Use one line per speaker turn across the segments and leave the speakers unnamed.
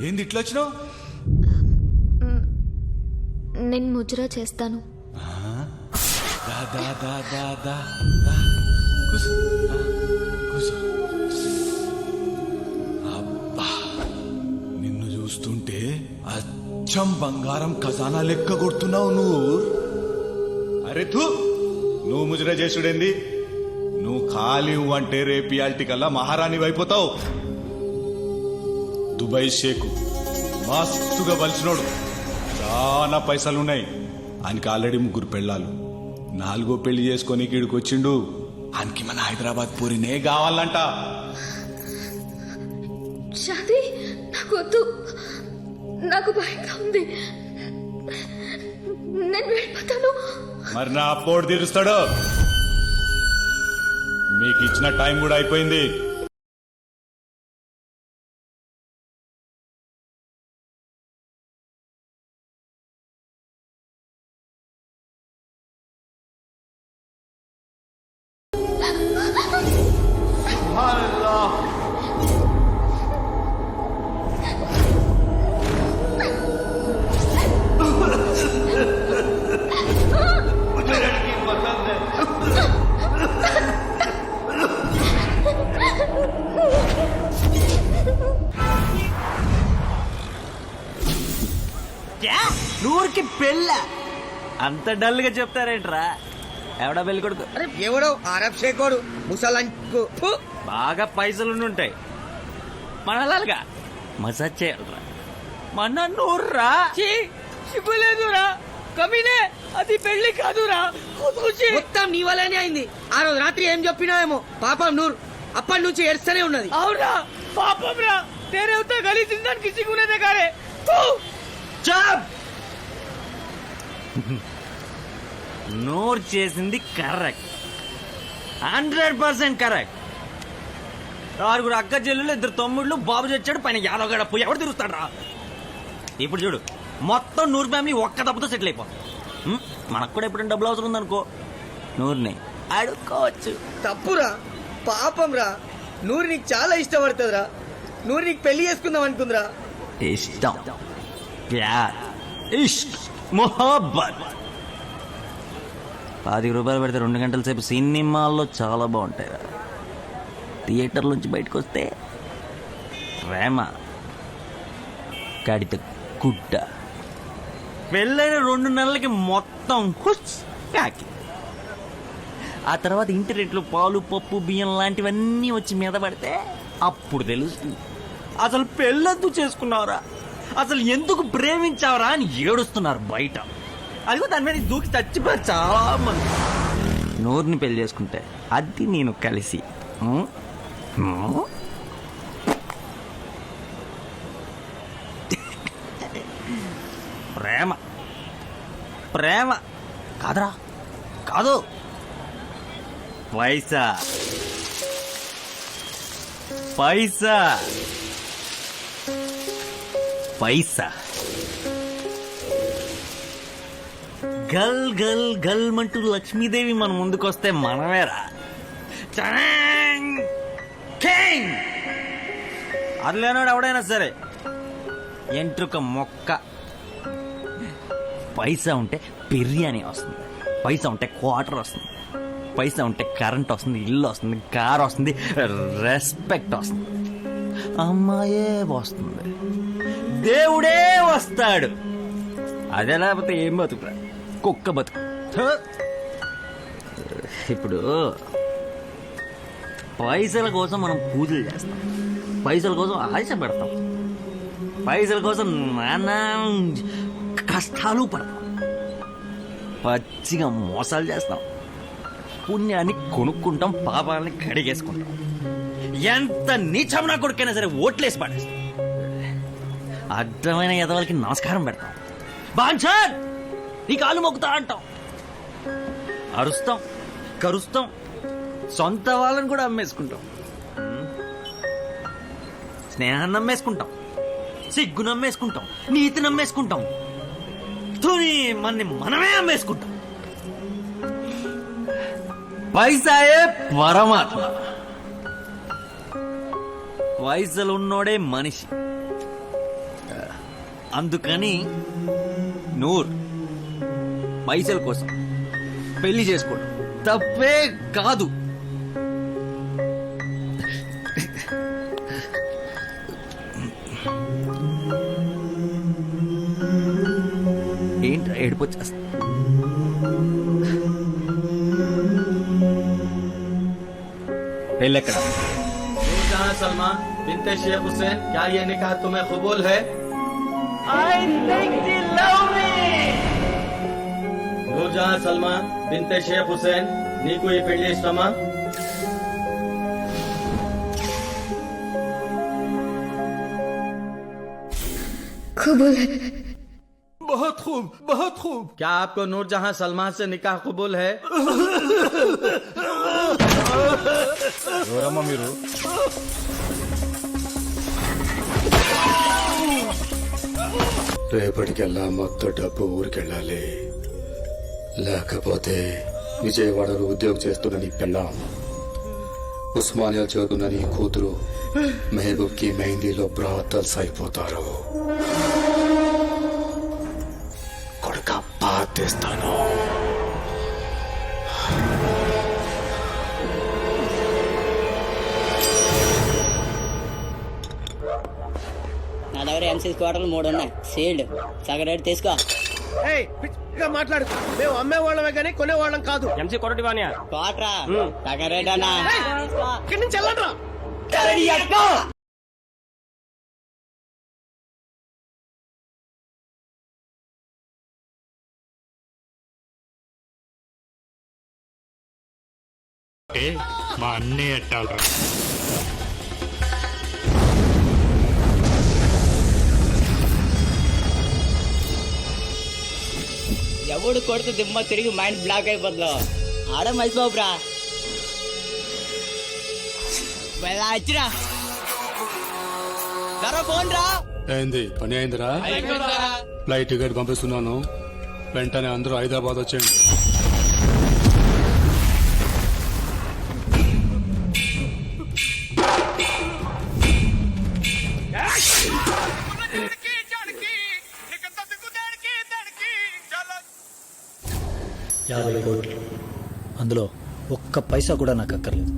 ఏంది ఇట్లా వచ్చినావు?
నేను ముజరా చేస్తాను.
దా దా దా దా దా దా. కూసో ఆ, కూసో. అబ్బా నిన్ను చూస్తుంటే అచ్చం బంగారం ఖజానా లెక్క కొడుతున్నావు నువ్వు. అరే తూ నువ్వు ముజర చేసుడేంది? నువ్వు ఖాళీ అంటే రేపు ఇయాల్టి కల్లా మహారాణి అయిపోతావు దుబాయ్ షేకు. మస్తుగా బలిసినోడు చాలా పైసలున్నాయి. ఆయనకి ఆల్రెడీ ముగ్గురు పెళ్ళాలు. నాలుగో పెళ్ళి చేసుకొని ఇక్కడికి వచ్చిండు. ఆయనకి మన హైదరాబాద్ పూరినే కావాలంట.
షాది నాకు వద్దు నాకు భయంగా ఉంది. నేను వెళ్ళిపోతాను.
మరి నా అప్పోడు తీరుస్తాడు. మీకు ఇచ్చిన టైం కూడా అయిపోయింది.
అంత డల్గా చెప్తారేంట్రా? ఎవడా పెళ్ళి కొడుకు.
అరే ఎవడో? అరబ్ షేకోడు ముసలంకు!
బాగా పైసలు ఉంటాయి మనలాగా మసాజ్ చేయాలరా. మన నూర్రా. సిగ్గులేదురా కమీనే అది పెళ్ళి కాదురా.
మొత్తం నీ వల్లనే అయింది. ఆ రోజు రాత్రి ఏం చెప్పినావేమో? పాపం నూరు అప్పటి నుంచి ఏడుస్తూనే ఉన్నది.
అవునా పాపం రా. జిందానికి సిగ్గునేదే కారే చాప్ నోరు చేసింది కరెక్ట్. Hundred percent correct. ఆరుగురు అక్క చెల్లెలు ఇద్దరు తమ్ముళ్ళు బాబు చచ్చాడు పైన యాదవగడ పోయి ఎవడు తిరుగుతాడు రా ఇప్పుడు చూడు మొత్తం నూరు ఫ్యామిలీ ఒక్క దెబ్బతో సెటిల్ అయిపో? మనకు కూడా ఎప్పుడైనా డబ్బులు అవసరం ఉందనుకో. నూరుని అడుక్కోవచ్చు.
తప్పురా. పాపం రా నూరు నీకు చాలా ఇష్టపడుతుందిరా. నూరు నీకు పెళ్ళి చేసుకుందాం అనుకుందిరా.
ఇష్టం. ఇష్క్ మొహబ్బత్. పాతిక రూపాయలు పెడితే రెండు గంటల సేపు సినిమాల్లో చాలా బాగుంటాయి రా. థియేటర్ నుంచి బయటకు వస్తే ప్రేమ కడిత గుడ్డ పెళ్ళైన రెండు నెలలకి మొత్తం హుచ్ కాకి ఆ తర్వాత ఇంటి రేట్లు పాలు పప్పు బియ్యం లాంటివన్నీ వచ్చి మీద పడితే అప్పుడు తెలుస్తుంది. అసలు పెళ్ళద్దు చేసుకున్నావురా. అసలు ఎందుకు ప్రేమించావరా అని ఏడుస్తున్నారు బయట. అదిగో దాని మీద దూకి చచ్చిపోయారు చాలా మంది నోరుని పెళ్ళి చేసుకుంటే అది నేను కలిసి ప్రేమ. ప్రేమ. కాదురా. కాదు. పైసా. పైసా. పైసా. గల్ గల్ గల్ అంటూ లక్ష్మీదేవి మన ముందుకొస్తే మనమేరా. అది లేనాడు ఎవడైనా సరే ఎంట్రుక మొక్క. పైసా ఉంటే బిర్యానీ వస్తుంది. పైసా ఉంటే క్వార్టర్ వస్తుంది. పైసా ఉంటే కరెంట్ వస్తుంది ఇల్లు వస్తుంది కార్ వస్తుంది రెస్పెక్ట్ వస్తుంది. అమ్మాయే వస్తుంది. దేవుడే వస్తాడు. అదే లేకపోతే ఏం బతుకురా కుక్క బతుకు. ఇప్పుడు పైసల కోసం మనం పూజలు చేస్తాం. పైసల కోసం ఆశ పెడతాం. పైసల కోసం నానా కష్టాలు పడతాం. పచ్చిగా మోసాలు చేస్తాం. పుణ్యాన్ని కొనుక్కుంటాం పాపాలని కడిగేసుకుంటాం. ఎంత నీచం నా కొడుకైనా సరే ఓట్లేసి పడేస్తాం. అడ్డమైన ఎదవలకి నమస్కారం పెడతాం. బాంఛన్ నీ కాలు మొక్కుతా అంటాం. అరుస్తాం కరుస్తాం సొంత వాళ్ళని కూడా అమ్మేసుకుంటాం. స్నేహాన్ని నమ్మేసుకుంటాం. సిగ్గు నమ్మేసుకుంటాం. నీతి నమ్మేసుకుంటాం. తుని మన్ని మనమే అమ్మేసుకుంటాం. పైసాయే పరమాత్మ. పైసలు ఉన్నోడే మనిషి. అందుకని నూర్ పైసల కోసం పెళ్లి చేసుకోవడం తప్పే కాదు ఏంట్రా ఏడిపోచ్చేస్తా పెళ్ళెక్కడ
जहाँ सलमा बिनते शेख हुसैन क्या ये निकाह तुम्हें कबूल है నూర్జహాన్ సల్మా బింతే షేక్ హుసేన్ నీకు ఈ పెళ్లి ఇష్టమా
కబూల్ హై
बहुत खूब बहुत खूब
क्या आपको नूरजहां सलमा से निकाह कबूल है
ఎవరమ్మా మీరు
రేపటికెల్లా మొత్తం డబ్బు ఊరికెళ్ళాలి. లేకపోతే విజయవాడలో ఉద్యోగం చేస్తున్న నీ పెళ్ళాం ఉస్మానియా చదువుతున్న నీ కూతురు మెహబూబ్కి మెహందీలో బ్రాతల్స్ అయిపోతారు. కొడుక పాతేస్తాను
ఎంసీ స్క్వాటర్లు మూడు ఉన్నాయి సీల్డ్ సగం రేటు తీసుకో.
మాట్లాడు. మేము అమ్మే వాళ్ళమే కానీ కొనే వాళ్ళం కాదు.
ఎంసీ కొరటి వాణ్యా
క్వార్టరా సగం రేట్ అన్నా.
ఇక్కడి నుంచి
మా అన్నీ ఎట్టాలరా?
ఎవడు కొడుతు దిమ్మ తిరిగి మైండ్ బ్లాక్ అయిపోతుందో ఆడ వచ్చిరా ధర ఫోన్ రా
ఏంది పని అయిందిరా? ఫ్లైట్ టికెట్ పంపిస్తున్నాను. వెంటనే అందరూ హైదరాబాద్ వచ్చేయండి.
యాభై కోట్లు. అందులో ఒక్క పైసా కూడా నాకు అక్కర్లేదు.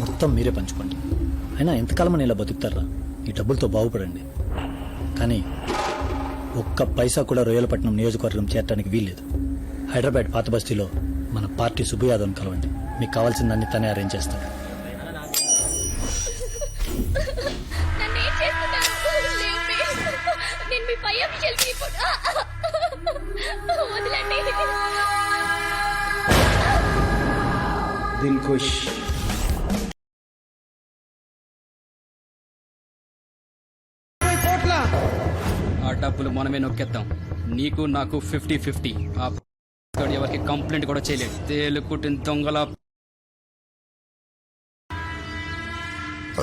మొత్తం మీరే పంచుకోండి. అయినా ఎంతకాలం ఇలా బతుకుతారా? ఈ డబ్బులతో బాగుపడండి. కానీ ఒక్క పైసా కూడా రొయ్యలపట్నం నియోజకవర్గం చేరటానికి వీల్లేదు. హైదరాబాద్ పాత బస్తీలో మన పార్టీ సుబ్బు యాదవ్ని కలవండి. మీకు కావాల్సిందన్నీ తనే అరేంజ్ చేస్తాడు.
ఆ డబ్బులు మనమే నొక్కేద్దాం. నీకు నాకు ఫిఫ్టీ ఫిఫ్టీ. ఆ గాడు ఎవరికి కంప్లైంట్ కూడా చేయలేదు. తేలు కుట్టిన దొంగల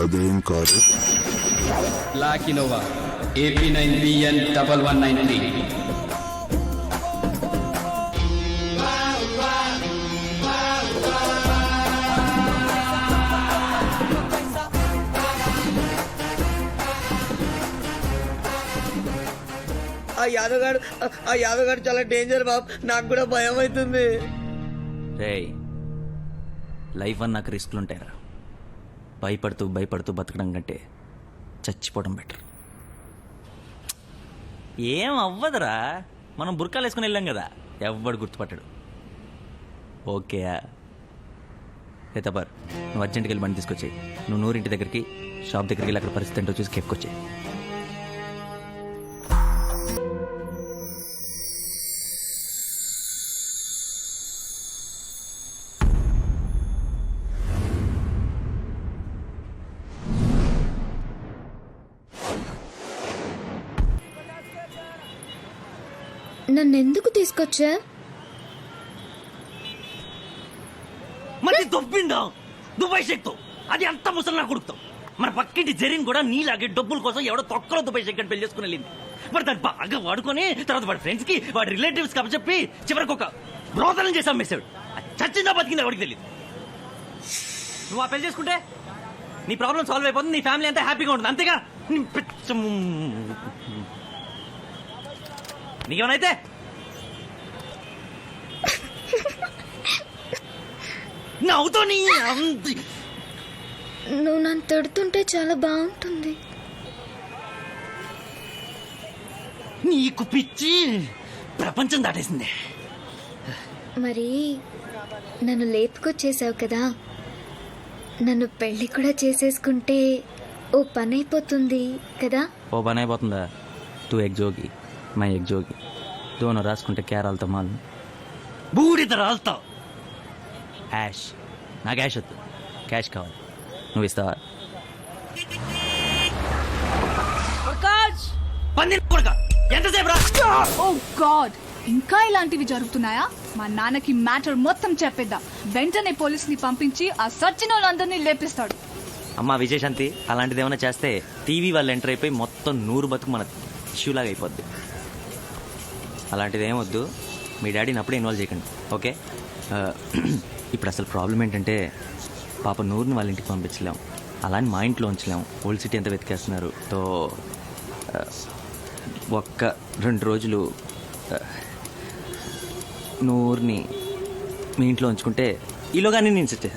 అదేం కాదు.
లాకినోవా AP nine BN double one nine
three. Yadav garu ఆ యాదవ్ గారు చాలా డేంజర్ బాబు. నాకు కూడా భయం అవుతుంది.
రేయ్ లైఫ్ అన్నాక రిస్క్లు ఉంటాయరా. భయపడుతూ భయపడుతూ బతకడం కంటే చచ్చిపోవడం బెటర్ ఏం అవ్వదురా. మనం బుర్కాలు వేసుకుని వెళ్ళాం కదా. ఎవ్వడు గుర్తుపట్టాడు. ఓకే తపర్ నువ్వు అర్జెంట్కి వెళ్ళి బండి తీసుకొచ్చాయి. నువ్వు నూరింటి దగ్గరికి షాప్ దగ్గరికి వెళ్ళి అక్కడ పరిస్థితి ఏంటో చూసి కేపుకొచ్చాయి
నన్ను ఎందుకు తీసుకొచ్చా?
మరి దొబ్బిందా? దుబాయ్ షేక్తో అది అంత ముసలి నా కొడుకుతాం మన పక్కింటి జరిన్ కూడా నీలాగే డబ్బుల కోసం ఎవడో తొక్కలో దుబాయ్ షేక్ అని పెళ్ళి చేసుకుని వెళ్ళింది. మరి దాన్ని బాగా వాడుకొని తర్వాత వాడి ఫ్రెండ్స్కి వాడి రిలేటివ్స్కి చెప్పి చివరికి ఒక బ్రోతలం చేసి అమ్మేశాడు. చచ్చిందా బతికిందా ఎవరికి తెలియదు నువ్వు ఆ పెళ్ళి చేసుకుంటే నీ ప్రాబ్లం సాల్వ్ అయిపోతుంది నీ ఫ్యామిలీ అంతా హ్యాపీగా ఉంటుంది అంతేగా? నీకేమైతే నవ్వుతో నీ
నువ్వు నన్ను తిడుతుంటే చాలా బాగుంటుంది.
నీకు పిచ్చి ప్రపంచం దాటేసింది.
మరి నన్ను లేపుకొచ్చేసావు కదా. నన్ను పెళ్ళి కూడా చేసేసుకుంటే ఓ పని అయిపోతుంది కదా?
ఓ పని అయిపోతుందా టూ ఎగ్ జోగి మై జోగి దోను రాసుకుంటే కేరాలతో మాలు బూడిద రాలుతావు యాష్. నాకు యాష్ వద్దు. క్యాష్ కావాలి. నువ్వు ఇస్తావా? పంది కొడుక. ఎంతసేపు రా?
Oh God! ఇంకా ఇలాంటివి జరుగుతున్నాయా? మా నాన్నకి మ్యాటర్ మొత్తం చెప్పేద్దాం. వెంటనే పోలీసుని పంపించి ఆ సచిన వాళ్ళందరినీ లేపిస్తాడు.
అమ్మ విజయశాంతి అలాంటిది ఏమైనా చేస్తే టీవీ వాళ్ళు ఎంటర్ అయిపోయి మొత్తం నూరు బతుకు మన ఇష్యూలాగా అయిపోద్ది. అలాంటిది ఏమొద్దు మీ డాడీని అప్పుడే ఇన్వాల్వ్ చేయకండి. ఓకే? ఇప్పుడు అసలు ప్రాబ్లం ఏంటంటే పాప నూరుని వాళ్ళ ఇంటికి పంపించలేం. అలానే మా ఇంట్లో ఉంచలేం. ఓల్డ్ సిటీ ఎంత వెతికేస్తున్నారు. తో ఒక్క రెండు రోజులు నూరుని మీ ఇంట్లో ఉంచుకుంటే ఈలోగానే నేను సెట్